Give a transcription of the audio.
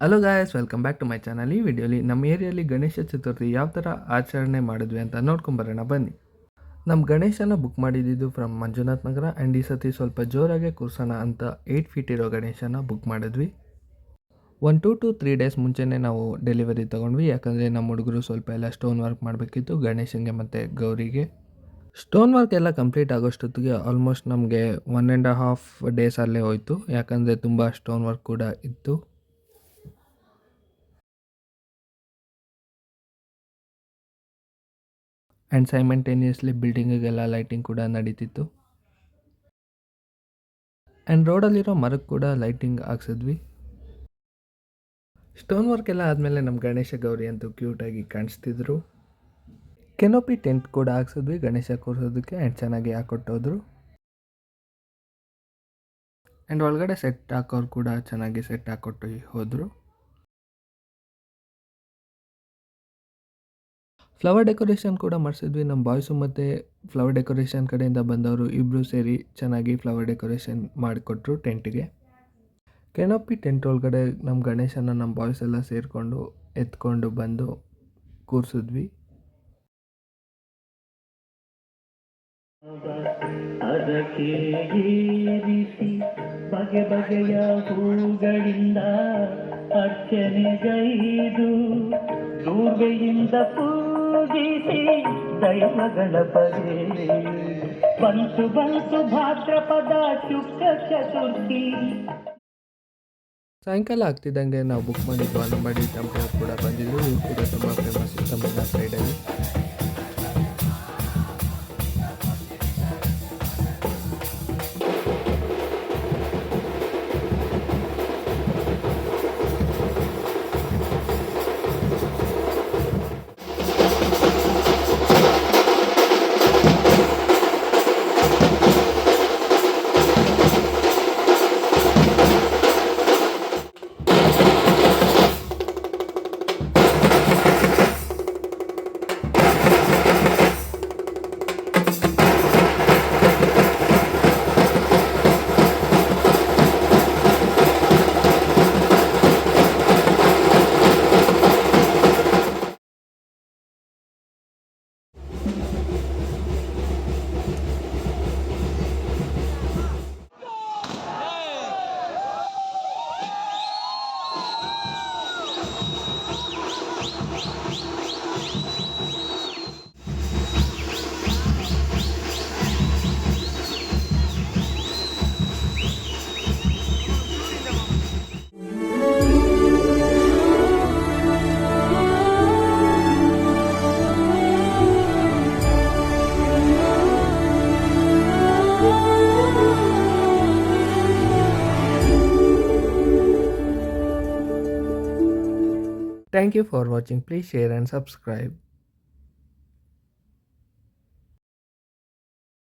Hello guys welcome back to my channel ಈ ವಿಡಿಯೋಲಿ ನಮ್ಮ ಏರಿಯಲ್ಲಿ ಗಣೇಶ ಚತುರ್ಥಿ ಯಾವ ಥರ ಆಚರಣೆ ಮಾಡಿದ್ವಿ ಅಂತ ನೋಡ್ಕೊಂಬರೋಣ ಬನ್ನಿ. ನಮ್ಮ ಗಣೇಶನ ಬುಕ್ ಮಾಡಿದ್ದು ಫ್ರಮ್ ಮಂಜುನಾಥ್ ನಗರ ಆ್ಯಂಡ್ ಈ ಸತಿ ಸ್ವಲ್ಪ ಜೋರಾಗೆ ಕೂರ್ಸೋಣ ಅಂತ ಏಯ್ಟ್ ಫೀಟ್ ಇರೋ ಗಣೇಶನ ಬುಕ್ ಮಾಡಿದ್ವಿ. One to two three days ಮುಂಚೆನೇ ನಾವು ಡೆಲಿವರಿ ತೊಗೊಂಡ್ವಿ, ಯಾಕಂದರೆ ನಮ್ಮ ಹುಡುಗರು ಸ್ವಲ್ಪ ಎಲ್ಲ ಸ್ಟೋನ್ ವರ್ಕ್ ಮಾಡಬೇಕಿತ್ತು ಗಣೇಶನಿಗೆ ಮತ್ತು ಗೌರಿಗೆ. ಸ್ಟೋನ್ ವರ್ಕ್ ಎಲ್ಲ ಕಂಪ್ಲೀಟ್ ಆಗೋಷ್ಟೊತ್ತಿಗೆ ಆಲ್ಮೋಸ್ಟ್ ನಮಗೆ ಒನ್ ಆ್ಯಂಡ್ ಹಾಫ್ ಡೇಸ್ ಅಲ್ಲೇ ಹೋಯಿತು, ಯಾಕಂದರೆ ತುಂಬ ಸ್ಟೋನ್ ವರ್ಕ್ ಕೂಡ ಇತ್ತು. ಆ್ಯಂಡ್ ಸೈಮಂಟೇನಿಯಸ್ಲಿ ಬಿಲ್ಡಿಂಗಿಗೆಲ್ಲ ಲೈಟಿಂಗ್ ಕೂಡ ನಡೀತಿತ್ತು ಆ್ಯಂಡ್ ರೋಡಲ್ಲಿರೋ ಮರಕ್ಕೆ ಕೂಡ ಲೈಟಿಂಗ್ ಹಾಕ್ಸಿದ್ವಿ ಸ್ಟೋನ್ ವರ್ಕ್ ಎಲ್ಲ ಆದಮೇಲೆ ನಮ್ಮ ಗಣೇಶ ಗೌರಿ ಅಂತೂ ಕ್ಯೂಟಾಗಿ ಕಾಣಿಸ್ತಿದ್ರು ಕೆನೋಪಿ ಟೆಂಟ್ ಕೂಡ ಹಾಕ್ಸಿದ್ವಿ ಗಣೇಶ ಕೂರಿಸೋದಕ್ಕೆ ಆ್ಯಂಡ್ ಚೆನ್ನಾಗಿ ಹಾಕೊಟ್ಟೋದ್ರು ಆ್ಯಂಡ್ ಒಳಗಡೆ ಸೆಟ್ ಹಾಕೋರು ಕೂಡ ಚೆನ್ನಾಗಿ ಸೆಟ್ ಹಾಕೊಟ್ಟು ಹೋದರು ಫ್ಲವರ್ ಡೆಕೋರೇಷನ್ ಕೂಡ ಮಾಡಿಸಿದ್ವಿ. ನಮ್ಮ ಬಾಯ್ಸು ಮತ್ತು ಫ್ಲವರ್ ಡೆಕೋರೇಷನ್ ಕಡೆಯಿಂದ ಬಂದವರು ಇಬ್ಬರು ಸೇರಿ ಚೆನ್ನಾಗಿ ಫ್ಲವರ್ ಡೆಕೋರೇಷನ್ ಮಾಡಿಕೊಟ್ರು ಟೆಂಟಿಗೆ ಕೆನೋಪಿ ಟೆಂಟ್ ಒಳಗಡೆ ನಮ್ಮ ಗಣೇಶನ ನಮ್ಮ ಬಾಯ್ಸ್ ಎಲ್ಲ ಸೇರಿಕೊಂಡು ಎತ್ಕೊಂಡು ಬಂದು ಕೂರಿಸಿದ್ವಿ. ಬಗೆ ಬಗೆಯ ಹೂಗಳಿಂದ ಅರ್ಚನೆಗೈದು, ದೂರ್ವೆಯಿಂದ ಪೂಜಿಸಿ ದೈವಗಳ ಪದೇ ಬಂತು ಬಂತು ಭಾದ್ರಪದ ಶುಕ್ಲ ಚತುರ್ಥಿ ಸಾಯಂಕಾಲ ಆಗ್ತಿದ್ದಂಗೆ ನಾವು ಬುಕ್ ಮಾಡಿದ್ದು ಅಂಗನವಾಡಿ ಟೆಂಪಲ್ ಕೂಡ ಬಂದಿದ್ದು ಇವು ಕೂಡ ತುಂಬ for watching. Please share and subscribe.